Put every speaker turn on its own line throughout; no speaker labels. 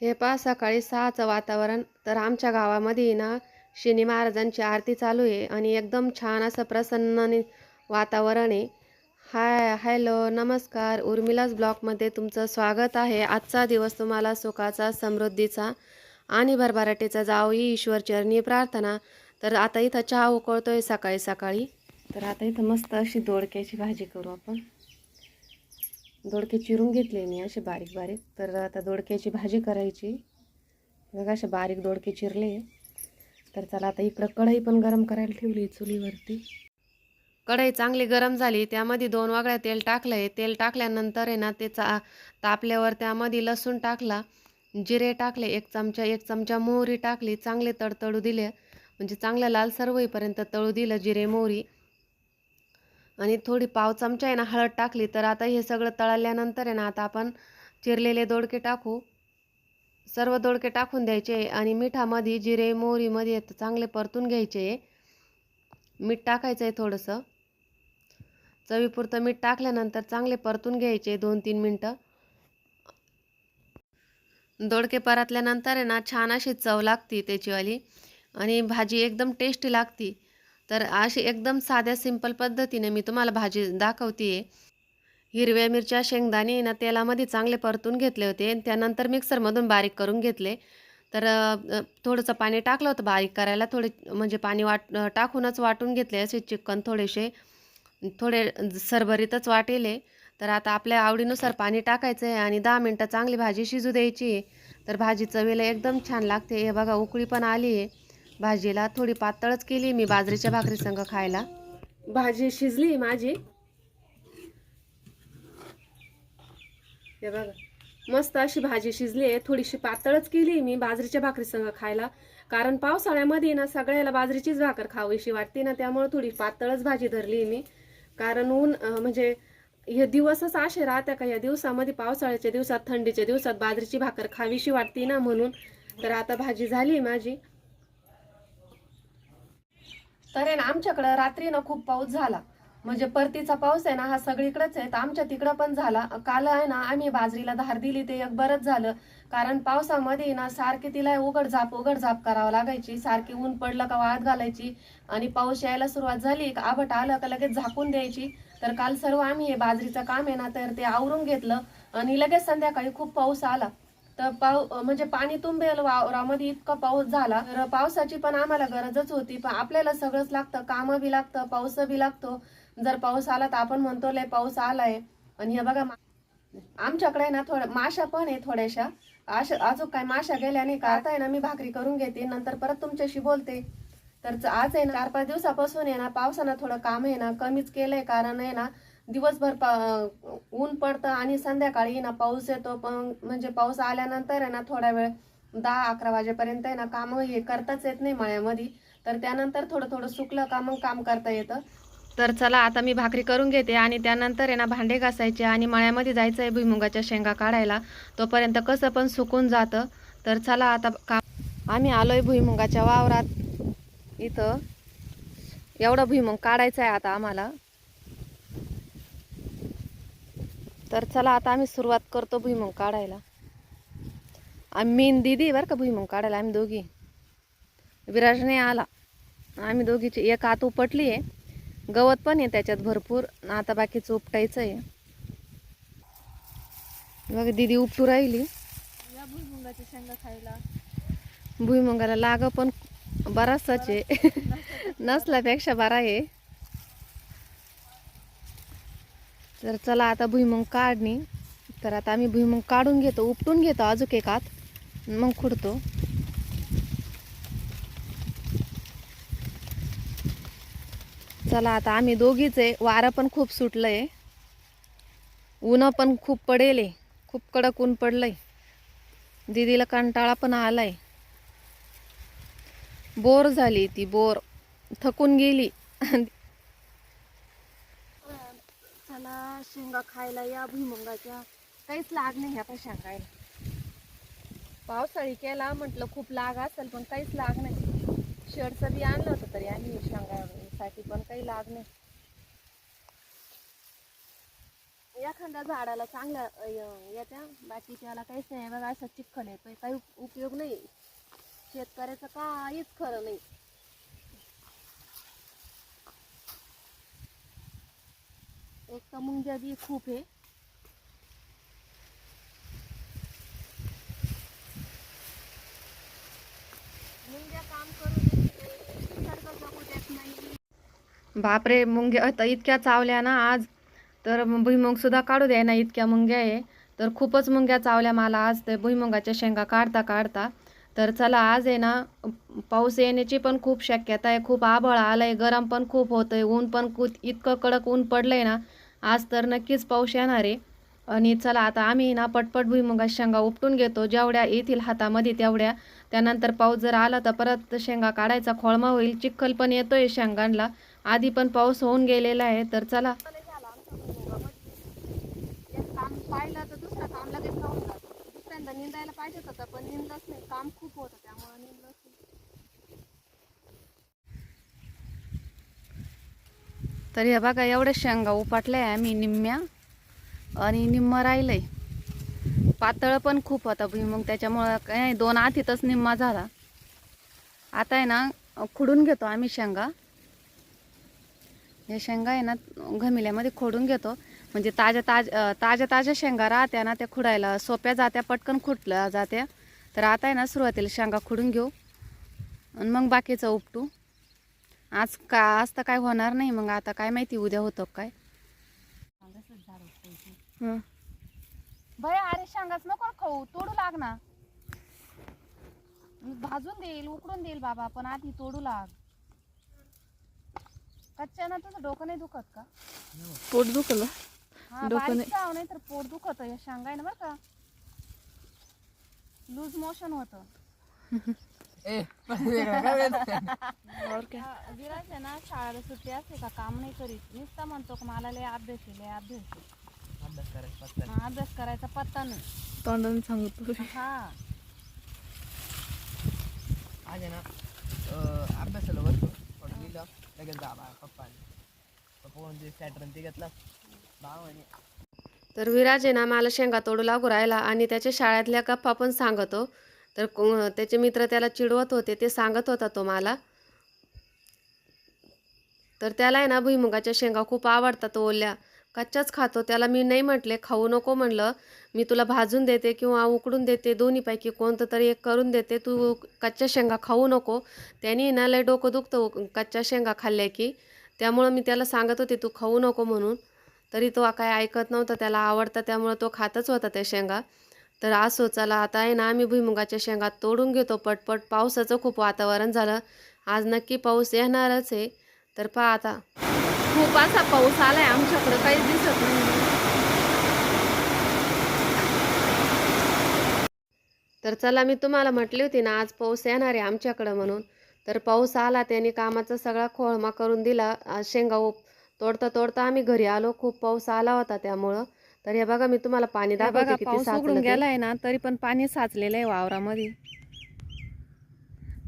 हे पा सकाळी सहाचं वातावरण. तर आमच्या गावामध्ये ना शनी महाराजांची आरती चालू आहे आणि एकदम छान असं प्रसन्न वातावरण आहे. हाय हॅलो नमस्कार. उर्मिलाच ब्लॉगमध्ये तुमचं स्वागत आहे. आजचा दिवस तुम्हाला सुखाचा समृद्धीचा आणि भरभराटीचा जावो ही ईश्वरचरणी प्रार्थना. तर आता इथं चहा उकळतो आहे सकाळी सकाळी. तर आता इथं मस्त अशी दोडक्याची भाजी करू आपण. दोडके चिरून घेतले मी असे बारीक बारीक. तर आता दोडक्याची भाजी करायची. बघा असे बारीक दोडके चिरले. तर चला आता इकडं कढई पण गरम करायला ठेवली चुलीवरती. कढई चांगली गरम झाली. त्यामध्ये दोन वागळ्या तेल टाकलं आहे तेल टाकल्यानंतर आहे ना ते चा तापल्यावर त्यामध्ये लसूण टाकला. जिरे टाकले. एक चमचा एक चमचा मोहरी टाकली. चांगले तडतडू दिले. म्हणजे चांगलं लालसर होईपर्यंत तळू दिलं जिरे मोहरी. आणि थोडी पाव चमचा आहे ना हळद टाकली तर आता हे सगळं तळल्यानंतर आहे ना आता आपण चिरलेले दोडके टाकू. सर्व दोडके टाकून द्यायचे आणि मिठामध्ये जिरे मोहरीमध्ये चांगले परतून घ्यायचे. मीठ टाकायचं आहे थोडंसं. चवीपुरतं मीठ टाकल्यानंतर चांगले परतून घ्यायचे दोन तीन मिनटं. दोडके परतल्यानंतर आहे ना छान अशी चव लागती त्याचीवाली. आणि भाजी एकदम टेस्टी लागती. तर अशी एकदम साध्या सिंपल पद्धतीने मी तुम्हाला भाजी दाखवते हिरव्या मिरच्या शेंगदाणे ना तेलामध्ये चांगले परतून घेतले होते. त्यानंतर मिक्सरमधून बारीक करून घेतले. तर थोडंसं पाणी टाकलं होतं बारीक करायला. थोडे म्हणजे पाणी वाट टाकूनच वाटून घेतले असे चिकन थोडेसे. थोडे सरभरीतच वाटेले. तर आता आपल्या आवडीनुसार पाणी टाकायचं आहे आणि दहा मिनटं चांगली भाजी शिजू द्यायची आहे. तर भाजी चवीला एकदम छान लागते. हे बघा उकळी पण आली आहे भाजीला थोडी पातळच केली मी बाजरीच्या भाकरी संग खायला. भाजी शिजली माझी. हे बघा मस्त अशी भाजी शिजली आहे. थोडीशी पातळच केली मी बाजरीच्या भाकरी संग खायला. कारण पावसाळ्यामध्ये ना सगळ्याला बाजरीचीच भाकर खावीशी वाटते ना त्यामुळे थोडी पातळच भाजी धरली मी. कारण ऊन म्हणजे हे दिवसच असे राहत्या का या दिवसामध्ये पावसाळ्याच्या दिवसात थंडीच्या दिवसात बाजरीची भाकर खावीशी वाटते ना म्हणून. तर आता भाजी झाली माझी. तर आहे ना आमच्याकडं रात्री ना खूप पाऊस झाला. म्हणजे परतीचा पाऊस आहे ना हा सगळीकडेच आहे. तर आमच्या तिकडं पण झाला. काल आहे ना आम्ही बाजरीला धार दिली ते एक बरंच झालं. कारण पावसामध्ये ना सारखी तिला उघड झाप उघड झाप करावं लागायची. सारखी ऊन पडलं का वाळत घालायची. आणि पाऊस यायला सुरुवात झाली का आभट आलं का लगेच झाकून द्यायची. तर काल सर्व आम्ही हे बाजरीचं काम आहे ना तर ते आवरून घेतलं. आणि लगेच संध्याकाळी खूप पाऊस आला. तर पाऊ म्हणजे पाणी तुंबेल वावरामध्ये इतका पाऊस झाला तर पावसाची पण आम्हाला गरजच होती. पण आपल्याला सगळंच लागतं काम बी लागतं पाऊस बी लागतो. जर पाऊस आला तर आपण म्हणतो लय पाऊस आलाय. आणि हे बघा आमच्याकडे ना थोडं माशा पण आहे थोड्याशा. अशा अजून काय माशा गेल्या नाही का? आता आहे ना मी भाकरी करून घेते नंतर परत तुमच्याशी बोलते. तर आज आहे ना चार पाच दिवसापासून आहे ना पावसानं थोडं काम आहे ना कमीच केलंय कारण आहे ना दिवसभर पा- ऊन पडतं आणि संध्याकाळी ना पाऊस येतो. पण म्हणजे पाऊस आल्यानंतर आहे ना थोडा वेळ दहा अकरा वाजेपर्यंत आहे ना कामं हे करताच येत नाही मळ्यामध्ये. तर त्यानंतर थोडं थोडं सुकलं का मग काम करता येतं. तर चला आता मी भाकरी करून घेते आणि त्यानंतर आहे ना भांडे घासायचे आणि मळ्यामध्ये जायचं आहे भुईमुगाच्या शेंगा काढायला. तोपर्यंत कसं पण सुकून जातं. तर चला आता का आम्ही आलो आहे भुईमुगाच्या वावरात. इथं एवढं भुईमुग काढायचं आहे आता आम्हाला. तर चला आता आम्ही सुरुवात करतो भुईमुग काढायला. आम्ही मी आणि दीदी बरं का भुईमुग काढायला आम्ही दोघी. विराज नाही आला. आम्ही दोघीची एक आत उपटली आहे. गवत पण आहे त्याच्यात भरपूर. आता बाकीचं उपटायचं आहे. बघा दीदी उपटू राहिली.
या भुईमुगाच्या शेंगा खायला.
भुईमुगाला लाग पण बराचसाच आहे. नसल्यापेक्षा बरा आहे. तर चला आता भुईमंग काढणी. तर आता आम्ही भुईमंग काढून घेतो उपटून घेतो अजून एकात मग खुडतो. चला आता आम्ही दोघीच आहे वारं पण खूप सुटलं आहे ऊन पण खूप पडेल आहे. खूप कडक ऊन पडलं आहे दीदीला कंटाळा पण आला आहे बोर झाली ती बोर थकून गेली
चला शेंगा खायला या भुईमुगाच्या. काहीच लाग नाही ह्या शेंगायला.
पावसाळी केला म्हटलं खूप लाग असेल पण काहीच लाग नाही. शेडचं बी आणलं होतं तरी आम्ही शेंगासाठी पण काही लाग नाही.
एखाद्या झाडाला चांगल्या येत्या बाकी त्याला काहीच नाही. बघा असं चिखल आहे काही उपयोग नाही. शेतकऱ्याचं काहीच खरं नाही. एक तर मुंग्या बी खूप आहे. मुंग्या काम करू देत नाही
बापरे मुंग्या आता इतक्या चावल्या ना आज. तर भुईमुग सुद्धा काढू द्या ना इतक्या मुंग्या आहे. तर खूपच मुंग्या चावल्या मला आज. ते भुईमुगाच्या शेंगा काढता काढता. तर चला आज आहे ना पाऊस येण्याची पण खूप शक्यता आहे. खूप आभळ आहे गरम पण खूप होतंय ऊन पण खूप इतकं कडक ऊन पडलंय ना. आज तर नक्कीच पाऊस येणार आहे. आणि चला आता आम्ही ना पटपट भुईमुगा शेंगा उपटून घेतो. जेवढ्या येतील हातामध्ये तेवढ्या. त्यानंतर पाऊस जर आला तर परत शेंगा काढायचा. खोळमा होईल चिखल पण येतोय शेंगांना. आधी पण पाऊस होऊन गेलेला आहे तर चला.
काम पाहिलं तर दुसरं काम लगेच दुसऱ्यांदा निंदायला पाहिजे होतं पण निंदच नाही. काम खूप होतं त्यामुळे निंदच नाही
तर हे बघा एवढ्या शेंगा उपटल्या आम्ही निम्म्या. आणि निम्म राहिलंय. पातळ पण खूप होता मग त्याच्यामुळं काय दोन आतीतच निम्मा झाला. आता आहे ना खुडून घेतो आम्ही शेंगा. हे शेंगा आहे ना घमिल्यामध्ये खोडून घेतो. म्हणजे ताज्या ताज ताज्या ताज्या शेंगा राहत्या ना त्या खुडायला. सोप्या जात्या पटकन खुटल्या जात्या. तर आता आहे ना सुरुवातीला शेंगा खुडून घेऊ. आणि मग बाकीचं उपटू. आज का आज तर काय होणार नाही मग आता काय माहिती उद्या होतं काय.
बया अरे शेंगाच नको ना खाऊ तोडू लाग ना. भाजून देईल उकडून देईल बाबा पण आधी तोडू लाग. कच्च्यानं तुझं डोकं नाही दुखत का?
पोट दुखलं.
हा
डोकं नाही.
तर पोट दुखत या शेंगा आहे ना बरं का. लूज मोशन होतं. हा, विराज आहे ना शाळेला सुट्टी असते का काम नाही करीत नुसता म्हणतो का मला लय अभ्यास आहे लय अभ्यास आहे. हा, अभ्यास करायचा पत्ता नाही
तोंडाने सांगतो
हा
आज आहे ना अं, अभ्यासाला बसतो थोडं लिहिलं लगेच बाबा पप्पा आले. पप्पा म्हणजे सॅटरन ते घेतलं
तर विराज आहे ना मला शेंगा तोडू लागू राहिला आणि त्याच्या शाळेतल्या गप्पा पण सांगतो. तर त्याचे मित्र त्याला चिडवत होते ते सांगत होता तो मला. तर त्याला आहे ना भुईमुगाच्या शेंगा खूप आवडतात ओल्या कच्च्याच खातो. त्याला मी नाही म्हटले खाऊ नको म्हणलं. मी तुला भाजून देते किंवा उकडून देते दोन्हीपैकी कोणतं तरी एक करून देते. तू कच्च्या शेंगा खाऊ नको. त्याने ना लय डोकं दुखतं कच्च्या शेंगा खाल्ल्या की त्यामुळं मी त्याला सांगत होते तू खाऊ नको म्हणून. तरी तो काय ऐकत नव्हता त्याला आवडतं त्यामुळं तो खातच होता त्या शेंगा. तर असो चला आता आहे ना आम्ही भुईमुगाच्या शेंगा तोडून घेतो. पटपट पावसाचं खूप वातावरण झालं. आज नक्की पाऊस येणारच आहे. तर पहा आता. खूप असा पाऊस आलाय आमच्याकडं काहीच दिसत नाही. तर चला मी तुम्हाला म्हटली होती ना आज पाऊस येणार आहे आमच्याकडं म्हणून. तर पाऊस आला त्याने कामाचा सगळा खोळमा करून दिला. आज शेंगा तोडता तोडता आम्ही घरी आलो. खूप पाऊस आला होता त्यामुळं. तर हे बघा मी तुम्हाला पाणी दाखवते किती गेलाय ना तरी पण पाणी साचलेलं आहे वावरामध्ये.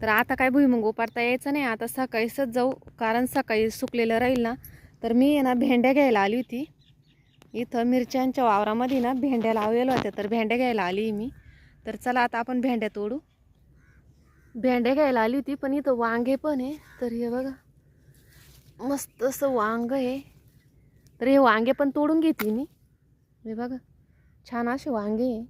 तर आता काय भुईमुग उपाडता यायचं नाही. आता सकाळीच जाऊ कारण सकाळी सुकलेलं राहील ना. तर मी आहे ना भेंड्या घ्यायला आली होती. इथं मिरच्यांच्या वावरामध्ये ना भेंड्या लावलेल्या होत्या. तर भेंड्या घ्यायला आली मी. तर चला आता आपण भेंड्या तोडू. भेंड्या घ्यायला आली होती पण इथं वांगे पण आहे. तर हे बघा मस्त असं वांग आहे. तर हे वांगे पण तोडून घेते मी. हे बघा छान असे वांगे आहे.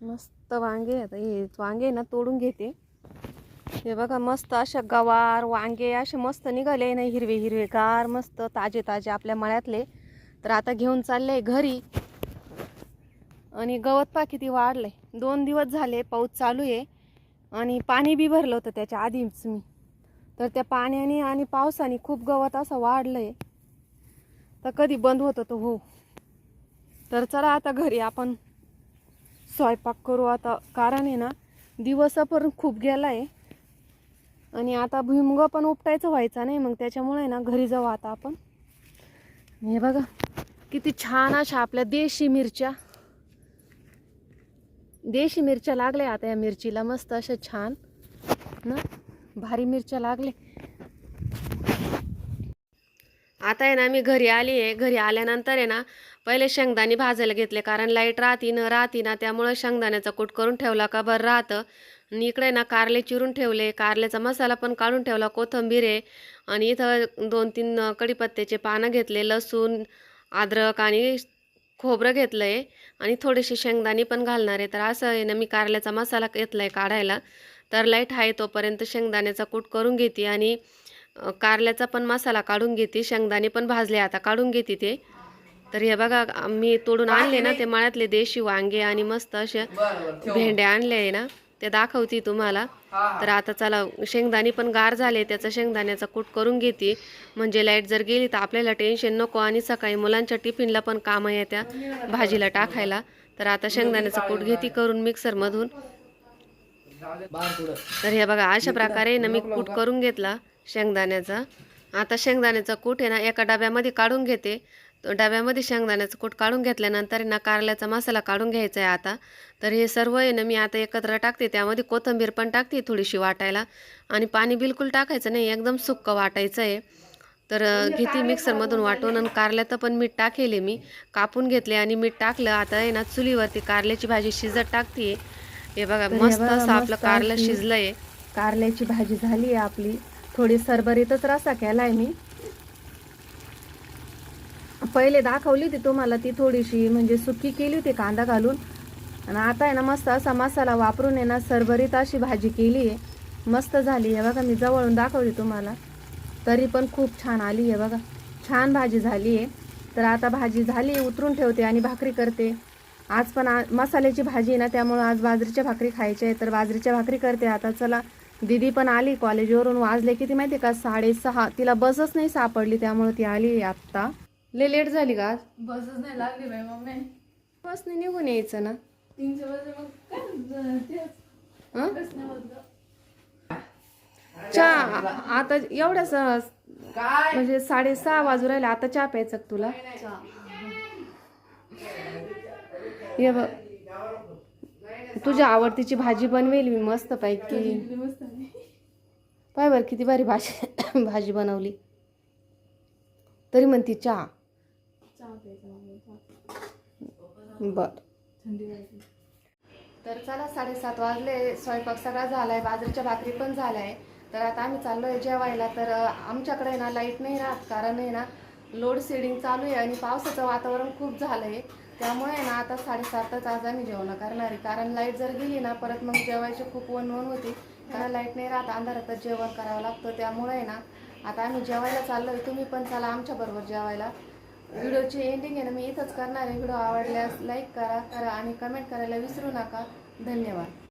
मस्त वांगे आता. हे वांगे ना तोडून घेते. हे बघा मस्त अशा गवार वांगे असे मस्त निघाले ना हिरवे हिरवे गार मस्त ताजे ताजे आपल्या मळ्यातले. तर आता घेऊन चालले घरी. आणि गवत पा किती वाढलंय दोन दिवस झाले पाऊस चालू आहे. आणि पाणी बी भरलं होतं त्याच्या आधीच मी. तर त्या पाण्याने आणि पावसाने खूप गवत असं वाढलंय. तर कधी बंद होतं तो हो. तर चला आता घरी आपण स्वयंपाक करू. आता कारण आहे ना दिवस पण खूप गेला आहे आणि आता भुईमुग पण उपटायचं व्हायचा नाही मग त्याच्यामुळे ना घरी जाऊ आता आपण. हे बघा किती छान अशा आपल्या देशी मिरच्या. देशी मिरच्या लागल्या आता या मिरचीला मस्त अशा छान ना? भारी मिरच्या लागले. आता आहे ना मी घरी आली आहे. घरी आल्यानंतर आहे ना पहिले शेंगदाणे भाजायला घेतले कारण लाइट राहती न राहती ना त्यामुळं शेंगदाण्याचा कूट करून ठेवला का बरं राहतं. आणि इकडे ना कारले चिरून ठेवले. कारल्याचा मसाला पण काढून ठेवला कोथिंबीर आहे. आणि इथं दोन तीन कडीपत्त्याचे कढीपत्त्याचे पानं घेतले लसूण अद्रक आणि खोबरं घेतलं आहे आणि थोडेसे शेंगदाणे पण घालणार आहे. तर असं आहे ना मी कारल्याचा मसाला घेतला आहे काढायला. तर लाइट आहे तोपर्यंत शेंगदाण्याचा कूट करून घेते आणि कारल्याचा पण मसाला काढून घेते. शेंगदाणे पण भाजले आता काढून घेते ते. तर हे बघा मी तोडून आणले ना ते मळ्यातले देशी वांगे आणि मस्त असे भेंड्या आणले आहे ना ते दाखवते तुम्हाला. तर आता चला शेंगदाणे पण गार झाले त्याचा शेंगदाण्याचा कूट करून घेते. म्हणजे लाइट जर गेली तर आपल्याला टेन्शन नको आणि सकाळी मुलांच्या टिफिनला पण कामं येत्या भाजीला टाकायला. तर आता शेंगदाण्याचा कूट घेते करून मिक्सरमधून. तर हे बघा अशा प्रकारे ना मी कूट करून घेतला शेंगदाण्याचा. आता शेंगदाण्याचा कूट आहे ना एका डब्यामध्ये काढून घेते. डब्यामध्ये शेंगदाण्याचा कूट काढून घेतल्यानंतर ना कारल्याचा मसाला काढून घ्यायचा आहे आता. तर हे सर्व आहे ना मी आता एकत्र टाकते. त्यामध्ये कोथिंबीर पण टाकते थोडीशी वाटायला. आणि पाणी बिलकुल टाकायचं नाही एकदम सुक्क वाटायचं आहे. तर घेते मिक्सरमधून वाटून आणि कारल्याचं पण मीठ टाकेले मी. कापून घेतले आणि मीठ टाकलं. आता आहे ना चुलीवरती कारल्याची भाजी शिजत टाकते. हे बघा मस्त असं आपलं कारलं शिजलंय. कारल्याची भाजी झाली आहे आपली. थोडी सरभरीतच रसा केलाय मी. पहिले दाखवली होती तुम्हाला ती थोडीशी म्हणजे सुकी केली होती कांदा घालून. आणि आता आहे ना मस्त असा मसाला वापरून आहे ना सरभरीत अशी भाजी केली आहे. मस्त झाली आहे बघा मी जवळून दाखवली तुम्हाला. तरी पण खूप छान आली आहे बघा. छान भाजी झाली आहे. तर आता भाजी झाली उतरून ठेवते आणि भाकरी करते. आज पण आ मसाल्याची भाजी आहे ना त्यामुळं आज बाजरीच्या भाकरी खायच्या आहे तर बाजरीच्या भाकरी करते. आता चला दिदी पण आली कॉलेजवरून. वाजले किती माहिती आहे का? साडेसहा. तिला बसच नाही सापडली त्यामुळे ती आली आत्ता. लय लेट झाली का
बसच नाही लागली बाई नाही
बसने निघून यायचं ना.
तीनशे
हं?
बस होत गं.
चहा आता एवढ्याच म्हणजे साडेसहा वाजू राहिले. आता चहा प्यायचं तुला? ये बघ. तुझ्या आवडतीची भाजी बनवेल मी मस्त पैकी.
आहे.
पाय बरं किती भारी भाजी भाजी बनवली. तरी म्हणती चहा. बर. तर चला साडेसात वाजले. स्वयंपाक सगळा झालाय बाजरीच्या भाकरी पण झालाय तर आता आम्ही चाललोय जेवायला. तर आमच्याकडे ना लाइट नाही राहत कारण आहे ना लोड शेडिंग चालू आहे आणि पावसाचं वातावरण खूप झालंय. त्यामुळे आहे ना आता साडेसातच आज आम्ही जेवण करणार आहे. कारण लाइट जर गेली ना परत मग जेवायची खूप वनवन होती. कारण लाइट नाही राहत अंधारातच जेवण करावं लागतं. त्यामुळे आहे ना आता आम्ही जेवायला चाललोय. तुम्ही पण चला आमच्याबरोबर जेवायला. व्हिडिओची एंडिंग आहे ना मी इथंच करणार आहे. व्हिडिओ आवडल्यास लाईक करा करा आणि कमेंट करायला विसरू नका. धन्यवाद.